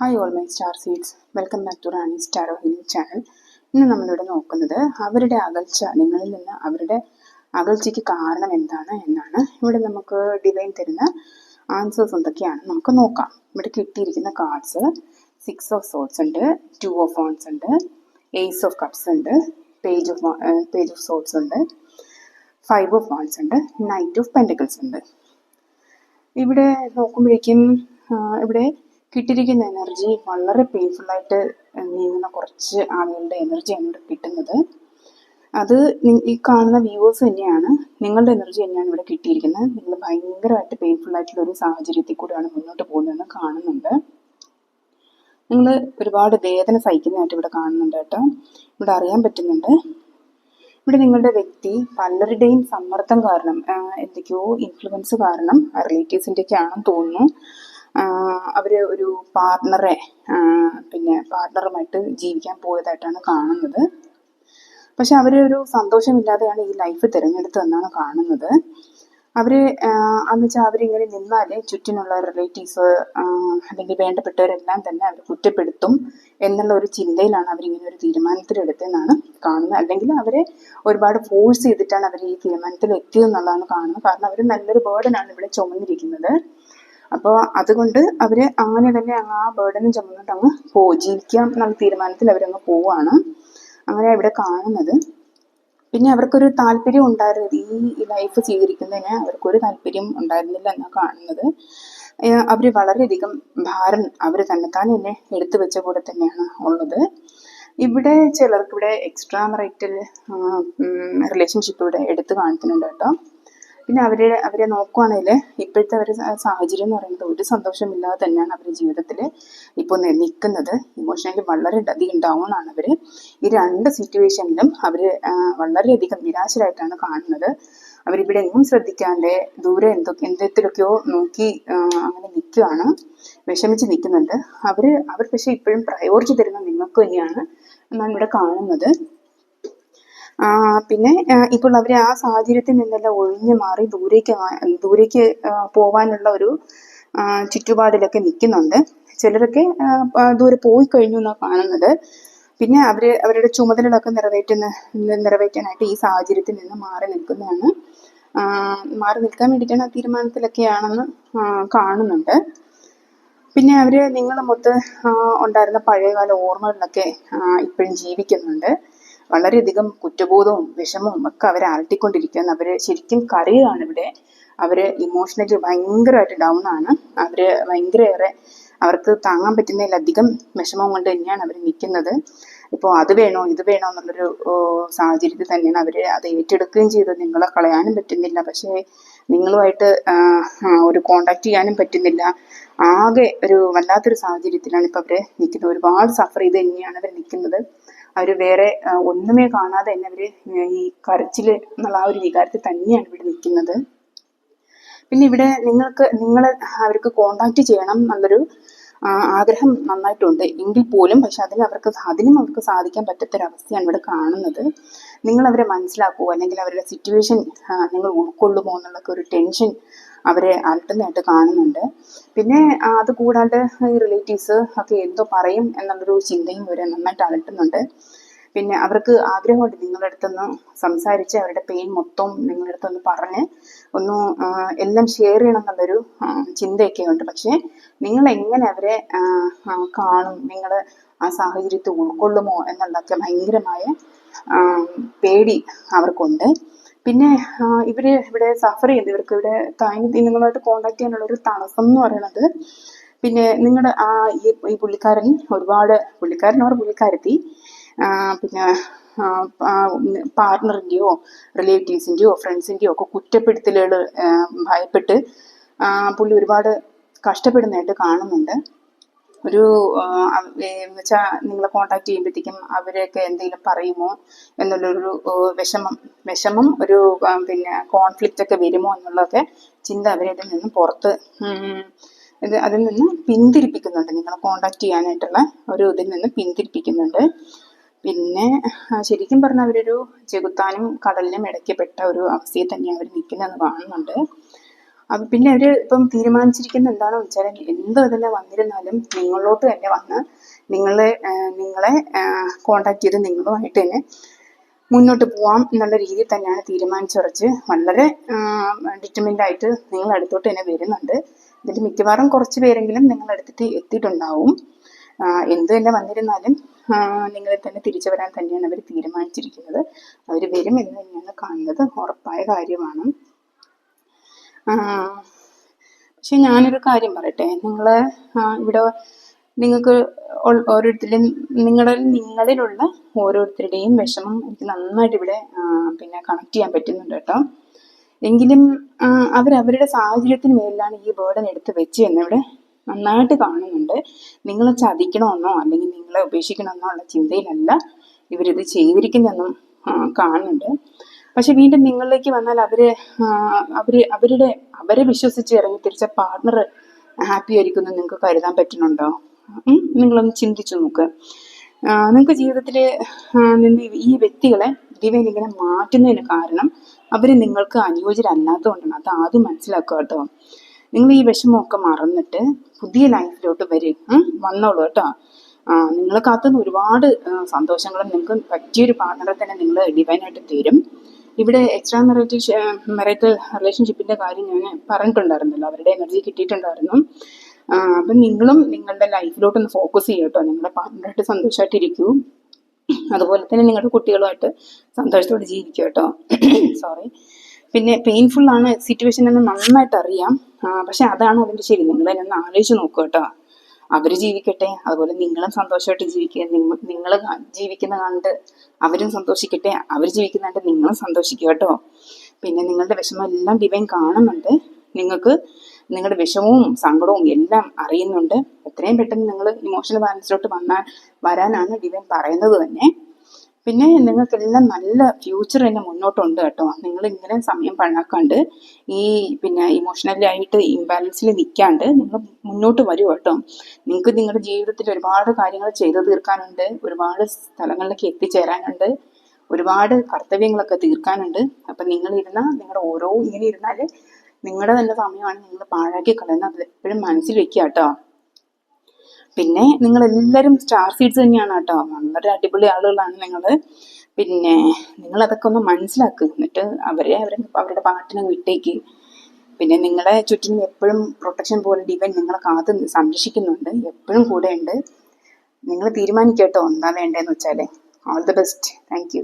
Hi all my star seeds welcome back to Rani star healing channel ഇന്ന് നമ്മളിവിടെ നോക്കുന്നത് അവരുടെ അകൽച്ച നിങ്ങളിൽ നിന്ന് അവരുടെ അകൽച്ചയ്ക്ക് കാരണം എന്താണ് എന്നാണ്. ഇവിടെ നമുക്ക് ഡിവൈൻ തരുന്ന ആൻസേഴ്സ് എന്തൊക്കെയാണ് നമുക്ക് നോക്കാം. ഇവിടെ കിട്ടിയിരിക്കുന്ന കാർഡ്സ് സിക്സ് ഓഫ് സോട്ട്സ് ഉണ്ട് ടു ഓഫ് ഫോൺസ് ഉണ്ട് എയ്സ് ഓഫ് കപ്സ് ഉണ്ട് page of page of swords ഉണ്ട് ഫൈവ് ഓഫ് വാൺസ് ഉണ്ട് നൈറ്റ് ഓഫ് പെൻഡിക്കൽസ് ഉണ്ട്. ഇവിടെ നോക്കുമ്പോഴേക്കും ഇവിടെ കിട്ടിയിരിക്കുന്ന എനർജി വളരെ പെയിൻഫുൾ ആയിട്ട് നീങ്ങുന്ന കുറച്ച് ആളുകളുടെ എനർജിയാണ് ഇവിടെ കിട്ടുന്നത്. അത് ഈ കാണുന്ന വ്യൂവേഴ്സ് തന്നെയാണ് നിങ്ങളുടെ എനർജി തന്നെയാണ് ഇവിടെ കിട്ടിയിരിക്കുന്നത്. നിങ്ങൾ ഭയങ്കരമായിട്ട് പെയിൻഫുൾ ആയിട്ടുള്ള ഒരു സാഹചര്യത്തിൽ കൂടെയാണ് മുന്നോട്ട് പോകുന്നതെന്ന് കാണുന്നുണ്ട്. നിങ്ങൾ ഒരുപാട് വേദന സഹിക്കുന്നതായിട്ട് ഇവിടെ കാണുന്നുണ്ട് കേട്ടോ. ഇവിടെ അറിയാൻ പറ്റുന്നുണ്ട്. ഇവിടെ നിങ്ങളുടെ വ്യക്തി പലരുടെയും സമ്മർദ്ദം കാരണം എന്തൊക്കെയോ ഇൻഫ്ലുവൻസ് കാരണം റിലേറ്റീവ്സിന്റെയൊക്കെ ആണെന്ന് തോന്നുന്നു. അവർ ഒരു പാർട്ട്ണറെ പിന്നെ പാർട്ട്ണറുമായിട്ട് ജീവിക്കാൻ പോയതായിട്ടാണ് കാണുന്നത്. പക്ഷെ അവർ ഒരു സന്തോഷമില്ലാതെയാണ് ഈ ലൈഫ് തിരഞ്ഞെടുത്തതെന്നാണ് കാണുന്നത്. അവർ എന്ന് വെച്ചാൽ അവരിങ്ങനെ നിന്നാൽ ചുറ്റിനുള്ള റിലേറ്റീവ്സ് അല്ലെങ്കിൽ വേണ്ടപ്പെട്ടവരെല്ലാം തന്നെ അവർ കുറ്റപ്പെടുത്തും എന്നുള്ള ഒരു ചിന്തയിലാണ് അവരിങ്ങനെ ഒരു തീരുമാനത്തിലെടുത്തതെന്നാണ് കാണുന്നത്. അല്ലെങ്കിൽ അവരെ ഒരുപാട് ഫോഴ്സ് ചെയ്തിട്ടാണ് അവർ ഈ തീരുമാനത്തിൽ എത്തിയതെന്നുള്ളതാണ് കാണുന്നത്. കാരണം അവർ നല്ലൊരു ബേർഡനാണ് ഇവിടെ ചുമന്നിരിക്കുന്നത്. അപ്പോൾ അതുകൊണ്ട് അവർ അങ്ങനെ തന്നെ അങ്ങ് ആ ബേർഡനും ചുമന്നിട്ട് അങ്ങ് പോ ജീവിക്കാം എന്നുള്ള തീരുമാനത്തിൽ അവരങ്ങ് പോവാണ്. അങ്ങനെ ഇവിടെ കാണുന്നത്. പിന്നെ അവർക്കൊരു താല്പര്യം ഉണ്ടായിരുന്നത് ഈ ലൈഫ് സ്വീകരിക്കുന്നതിന് അവർക്കൊരു താല്പര്യം ഉണ്ടായിരുന്നില്ല എന്നാണ് കാണുന്നത്. അവർ വളരെയധികം ഭാരം അവർ തന്നെത്താൻ തന്നെ എടുത്തു വെച്ച പോലെ തന്നെയാണ് ഉള്ളത്. ഇവിടെ ചിലർക്ക് ഇവിടെ എക്സ്ട്രാ മറൈറ്റൽ റിലേഷൻഷിപ്പ് ഇവിടെ എടുത്തു കാണിക്കുന്നുണ്ട് കേട്ടോ. പിന്നെ അവരെ അവരെ നോക്കുവാണെങ്കിൽ ഇപ്പോഴത്തെ അവരെ സാഹചര്യം എന്ന് പറയുന്നത് ഒരു സന്തോഷമില്ലാതെ തന്നെയാണ് അവരുടെ ജീവിതത്തിൽ ഇപ്പോൾ നിൽക്കുന്നത് ഇമോഷണലി വളരെ അധികം ഡൗൺ ആണ് അവർ ഈ രണ്ട് സിറ്റുവേഷനിലും അവർ വളരെയധികം നിരാശരായിട്ടാണ് കാണുന്നത്. അവരിവിടെ എങ്ങും ശ്രദ്ധിക്കാണ്ട് ദൂരെ എന്തൊക്കെ എന്തൊക്കെയോ നോക്കി അങ്ങനെ നിൽക്കുകയാണ് വിഷമിച്ച് നിൽക്കുന്നുണ്ട് അവർ അവർ പക്ഷേ ഇപ്പോഴും പ്രയോറിറ്റി തരുന്ന നിങ്ങൾക്ക് തന്നെയാണ് നാം ഇവിടെ കാണുന്നത്. പിന്നെ ഇപ്പോൾ അവർ ആ സാഹചര്യത്തിൽ നിന്നെല്ലാം ഒഴിഞ്ഞു മാറി ദൂരേക്ക് ദൂരേക്ക് പോവാനുള്ള ഒരു ചുറ്റുപാടിലൊക്കെ നിൽക്കുന്നുണ്ട്. ചിലരൊക്കെ ദൂരെ പോയി കഴിഞ്ഞു എന്നാണ് കാണുന്നത്. പിന്നെ അവർ അവരുടെ ചുമതലകളൊക്കെ നിറവേറ്റുന്ന നിറവേറ്റാനായിട്ട് ഈ സാഹചര്യത്തിൽ നിന്ന് മാറി നിൽക്കുന്നതാണ്. മാറി നിൽക്കാൻ വേണ്ടിയിട്ടാണ് ആ തീരുമാനത്തിലൊക്കെയാണെന്ന് കാണുന്നുണ്ട്. പിന്നെ അവർ നിങ്ങളുമൊത്ത് മൊത്തം ഉണ്ടായിരുന്ന പഴയകാല ഓർമ്മകളിലൊക്കെ ഇപ്പോഴും ജീവിക്കുന്നുണ്ട്. വളരെയധികം കുറ്റബോധവും വിഷമവും ഒക്കെ അവരെ അലട്ടിക്കൊണ്ടിരിക്കുകയാണ്. അവർ ശരിക്കും കരയുകയാണ് ഇവിടെ. അവർ ഇമോഷണലി ഭയങ്കരമായിട്ട് ഡൗൺ ആണ്. അവർ ഭയങ്കരയേറെ അവർക്ക് താങ്ങാൻ പറ്റുന്നതിലധികം വിഷമം കൊണ്ട് തന്നെയാണ് അവർ നിൽക്കുന്നത്. ഇപ്പോൾ അത് വേണോ ഇത് വേണോ എന്നുള്ളൊരു സാഹചര്യത്തിൽ തന്നെയാണ് അവർ അത് ഏറ്റെടുക്കുകയും ചെയ്തത്. നിങ്ങളെ കളയാനും പറ്റുന്നില്ല. പക്ഷേ നിങ്ങളുമായിട്ട് ഒരു കോണ്ടാക്ട് ചെയ്യാനും പറ്റുന്നില്ല. ആകെ ഒരു വല്ലാത്തൊരു സാഹചര്യത്തിലാണ് ഇപ്പോൾ അവർ നിൽക്കുന്നത്. ഒരുപാട് സഫർ ചെയ്ത് തന്നെയാണ് അവർ നിൽക്കുന്നത്. അവർ വേറെ ഒന്നുമേ കാണാതെ തന്നെ അവർ ഈ കരച്ചിൽ എന്നുള്ള ആ ഒരു വികാരത്തിൽ തന്നെയാണ് ഇവിടെ നിൽക്കുന്നത്. പിന്നെ ഇവിടെ നിങ്ങൾക്ക് നിങ്ങൾ അവർക്ക് കോണ്ടാക്ട് ചെയ്യണം എന്നുള്ളൊരു ആഗ്രഹം നന്നായിട്ടുണ്ട്. എങ്കിൽ പോലും പക്ഷെ അതിന് അവർക്ക് അതിനും അവർക്ക് സാധിക്കാൻ പറ്റാത്തൊരവസ്ഥയാണ് ഇവിടെ കാണുന്നത്. നിങ്ങൾ അവരെ മനസ്സിലാക്കുമോ അല്ലെങ്കിൽ അവരുടെ സിറ്റുവേഷൻ നിങ്ങൾ ഉൾക്കൊള്ളുമോ എന്നുള്ളൊക്കെ ഒരു ടെൻഷൻ അവരെ അലട്ടുന്നതായിട്ട് കാണുന്നുണ്ട്. പിന്നെ അത് കൂടാണ്ട് ഈ റിലേറ്റീവ്സ് ഒക്കെ എന്തോ പറയും എന്നുള്ളൊരു ചിന്തയും ഇവരെ നന്നായിട്ട് അലട്ടുന്നുണ്ട്. പിന്നെ അവർക്ക് ആഗ്രഹമുണ്ട് നിങ്ങളുടെ അടുത്തൊന്ന് സംസാരിച്ച് അവരുടെ പെയിൻ മൊത്തം നിങ്ങളുടെ അടുത്തൊന്ന് പറഞ്ഞ് ഒന്ന് എല്ലാം ഷെയർ ചെയ്യണം എന്നുള്ളൊരു ചിന്തയൊക്കെ ഉണ്ട് പക്ഷേ നിങ്ങൾ എങ്ങനെ അവരെ കാണും? നിങ്ങൾ ആ സാഹചര്യത്തെ ഉൾക്കൊള്ളുമോ എന്നുള്ളതൊക്കെ ഭയങ്കരമായ പേടി അവർക്കുണ്ട്. പിന്നെ ഇവർ ഇവിടെ സഫർ ചെയ്യുന്നത് ഇവർക്ക് ഇവിടെ താങ്ങി നിങ്ങളുമായിട്ട് കോണ്ടാക്ട് ചെയ്യാനുള്ള ഒരു തടസ്സം എന്ന് പറയുന്നത് പിന്നെ നിങ്ങളുടെ ആ ഈ പുള്ളിക്കാരൻ ഒരുപാട് പുള്ളിക്കാരൻ ഓർ പുള്ളിക്കാരത്തി. പിന്നെ പാർട്ട്ണറിന്റെയോ റിലേറ്റീവ്സിന്റെയോ ഫ്രണ്ട്സിന്റെയോ ഒക്കെ കുറ്റപ്പെടുത്തലുകൾ ഭയപ്പെട്ട് പുള്ളി ഒരുപാട് കഷ്ടപ്പെടുന്നതായിട്ട് കാണുന്നുണ്ട്. ഒരു വെച്ചാൽ നിങ്ങളെ കോണ്ടാക്ട് ചെയ്യുമ്പോഴത്തേക്കും അവരെയൊക്കെ എന്തെങ്കിലും പറയുമോ എന്നുള്ളൊരു വിഷമം വിഷമം ഒരു പിന്നെ കോൺഫ്ലിക്റ്റ് ഒക്കെ വരുമോ എന്നുള്ളതൊക്കെ ചിന്ത അവരെ നിന്ന് പുറത്ത് ഇത് അതിൽ നിന്ന് പിന്തിരിപ്പിക്കുന്നുണ്ട്. നിങ്ങളെ കോണ്ടാക്ട് ചെയ്യാനായിട്ടുള്ള ഒരു ഇതിൽ നിന്ന് പിന്തിരിപ്പിക്കുന്നുണ്ട്. പിന്നെ ശരിക്കും പറഞ്ഞാൽ അവരൊരു ചെകുത്താനും കടലിനും ഇടയ്ക്കപ്പെട്ട ഒരു അവസ്ഥയിൽ തന്നെ അവർ നിൽക്കുന്നതെന്ന് കാണുന്നുണ്ട്. പിന്നെ അവർ ഇപ്പം തീരുമാനിച്ചിരിക്കുന്നത് എന്താണെന്ന് വെച്ചാൽ എന്ത് തന്നെ വന്നിരുന്നാലും നിങ്ങളോട്ട് തന്നെ വന്ന് നിങ്ങളെ നിങ്ങളെ കോണ്ടാക്ട് ചെയ്ത് നിങ്ങളുമായിട്ട് തന്നെ മുന്നോട്ട് പോവാം എന്നുള്ള രീതിയിൽ തന്നെയാണ് തീരുമാനിച്ചുറച്ച് വളരെ ഡിറ്റർമിൻഡ് ആയിട്ട് നിങ്ങൾ അടുത്തോട്ട് തന്നെ വരുന്നുണ്ട്. ഇതിൽ മിക്കവാറും കുറച്ച് പേരെങ്കിലും നിങ്ങൾ എടുത്തിട്ട് എത്തിയിട്ടുണ്ടാവും. എന്ത് തന്നെ വന്നിരുന്നാലും നിങ്ങളെ തന്നെ തിരിച്ചു വരാൻ തന്നെയാണ് അവർ തീരുമാനിച്ചിരിക്കുന്നത്. അവർ വരും എന്ന് തന്നെയാണ് കാണുന്നത്. ഉറപ്പായ കാര്യമാണ്. പക്ഷെ ഞാനൊരു കാര്യം പറയട്ടെ. നിങ്ങൾ ഇവിടെ നിങ്ങൾക്ക് ഓരോരുത്തരുടെയും ഓരോരുത്തരും നിങ്ങളുടെ നിങ്ങളിലുള്ള ഓരോരുത്തരുടെയും വിഷമം എനിക്ക് നന്നായിട്ട് ഇവിടെ പിന്നെ കണക്ട് ചെയ്യാൻ പറ്റുന്നുണ്ട് കേട്ടോ. എങ്കിലും അവരവരുടെ സാഹചര്യത്തിന് മേലിലാണ് ഈ ബേർഡൻ എടുത്ത് വെച്ച് എന്നിവിടെ നന്നായിട്ട് കാണുന്നുണ്ട്. നിങ്ങളെ ചതിക്കണമെന്നോ അല്ലെങ്കിൽ നിങ്ങളെ ഉപേക്ഷിക്കണമെന്നോ ഉള്ള ചിന്തയിലല്ല ഇവരിത് ചെയ്തിരിക്കുന്നതെന്നും കാണുന്നുണ്ട്. പക്ഷെ വീണ്ടും നിങ്ങളിലേക്ക് വന്നാൽ അവർ അവർ അവരുടെ അവരെ വിശ്വസിച്ച് ഇറങ്ങി തിരിച്ച പാർട്ണർ ഹാപ്പി ആയിരിക്കും എന്ന് നിങ്ങൾക്ക് കരുതാൻ പറ്റുന്നുണ്ടോ? നിങ്ങളൊന്ന് ചിന്തിച്ചു നോക്ക് നിങ്ങൾക്ക് ജീവിതത്തിൽ നിന്ന് ഈ വ്യക്തികളെ ഡിവൈൻ ഇങ്ങനെ മാറ്റുന്നതിന് കാരണം അവർ നിങ്ങൾക്ക് അനുയോജ്യരല്ലാത്തതുകൊണ്ടാണ് അത് ആദ്യം മനസ്സിലാക്കുക കേട്ടോ നിങ്ങൾ ഈ വിഷമമൊക്കെ മറന്നിട്ട് പുതിയ ലൈഫിലോട്ട് വരും? വന്നോളൂ കേട്ടോ നിങ്ങളെ കാത്തുനിന്ന് ഒരുപാട് സന്തോഷങ്ങളും നിങ്ങൾക്ക് പറ്റിയൊരു പാർട്ണറെ തന്നെ നിങ്ങൾ ഡിവൈനായിട്ട് തരും ഇവിടെ എക്സ്ട്രാ മെറിറ്റൽ മെറിറ്റൽ റിലേഷൻഷിപ്പിന്റെ കാര്യം ഞാൻ പറഞ്ഞിട്ടുണ്ടായിരുന്നല്ലോ. അവരുടെ എനർജി കിട്ടിയിട്ടുണ്ടായിരുന്നു. അപ്പം നിങ്ങളും നിങ്ങളുടെ ലൈഫിലോട്ട് ഒന്ന് ഫോക്കസ് ചെയ്യുക കേട്ടോ. നിങ്ങളുടെ സന്തോഷമായിട്ട് ഇരിക്കൂ അതുപോലെ തന്നെ നിങ്ങളുടെ കുട്ടികളുമായിട്ട് സന്തോഷത്തോടെ ജീവിക്കുക കേട്ടോ. സോറി പിന്നെ പെയിൻഫുൾ ആണ് സിറ്റുവേഷൻ എന്ന് നന്നായിട്ട് അറിയാം. പക്ഷെ അതാണ് അതിന്റെ ശരി. നിങ്ങൾ എന്നെ ഒന്ന് ആലോചിച്ച് നോക്കുക കേട്ടോ. അവർ ജീവിക്കട്ടെ. അതുപോലെ നിങ്ങളും സന്തോഷമായിട്ട് ജീവിക്കുക. നിങ്ങൾ ജീവിക്കുന്ന കണ്ട് അവരും സന്തോഷിക്കട്ടെ. അവർ ജീവിക്കുന്ന കണ്ട് നിങ്ങളും സന്തോഷിക്കുക കേട്ടോ. പിന്നെ നിങ്ങളുടെ വിഷമം എല്ലാം ഡിവൈൻ കാണുന്നുണ്ട്. നിങ്ങൾക്ക് നിങ്ങളുടെ വിഷമവും സങ്കടവും എല്ലാം അറിയുന്നുണ്ട്. എത്രയും പെട്ടെന്ന് നിങ്ങൾ ഇമോഷണൽ ബാലൻസിലോട്ട് വന്നാൽ വരാനാണ് ഡിവൈൻ പറയുന്നത് തന്നെ. പിന്നെ നിങ്ങൾക്കെല്ലാം നല്ല ഫ്യൂച്ചർ തന്നെ മുന്നോട്ടുണ്ട് കേട്ടോ. നിങ്ങൾ ഇങ്ങനെ സമയം പഴക്കാണ്ട് ഈ പിന്നെ ഇമോഷണലി ആയിട്ട് ഇംബാലൻസിൽ നിൽക്കാണ്ട് നിങ്ങൾ മുന്നോട്ട് വരൂ കേട്ടോ. നിങ്ങൾക്ക് നിങ്ങളുടെ ജീവിതത്തിൽ ഒരുപാട് കാര്യങ്ങൾ ചെയ്തു തീർക്കാനുണ്ട്. ഒരുപാട് സ്ഥലങ്ങളിലേക്ക് എത്തിച്ചേരാനുണ്ട്. ഒരുപാട് കർത്തവ്യങ്ങളൊക്കെ തീർക്കാനുണ്ട്. അപ്പം നിങ്ങൾ ഇരുന്ന നിങ്ങളുടെ ഓരോ ഇങ്ങനെ ഇരുന്നാൽ നിങ്ങളുടെ തന്നെ സമയമാണ് നിങ്ങൾ പാഴാക്കി കളയുന്നത്. അത് എപ്പോഴും മനസ്സിൽ വെക്കുക കേട്ടോ. പിന്നെ നിങ്ങൾ എല്ലാവരും സ്റ്റാർ സീഡ്സ് തന്നെയാണ് കേട്ടോ. വളരെ അടിപൊളി ആളുകളാണ് നിങ്ങൾ പിന്നെ നിങ്ങൾ അതൊക്കെ ഒന്ന് മനസ്സിലാക്കുക എന്നിട്ട് അവരെ അവരെ അവരുടെ പാട്ടിനെ വിട്ടേക്ക്. പിന്നെ നിങ്ങളെ ചുറ്റിനും എപ്പോഴും പ്രൊട്ടക്ഷൻ പോലെ ഡിവൈൻ നിങ്ങളെ കാത്ത് സംരക്ഷിക്കുന്നുണ്ട്. എപ്പോഴും കൂടെയുണ്ട്. നിങ്ങൾ തീരുമാനിക്കട്ടോ എന്താ വേണ്ടതെന്ന് വെച്ചാൽ ഓൾ ദി ബെസ്റ്റ് താങ്ക്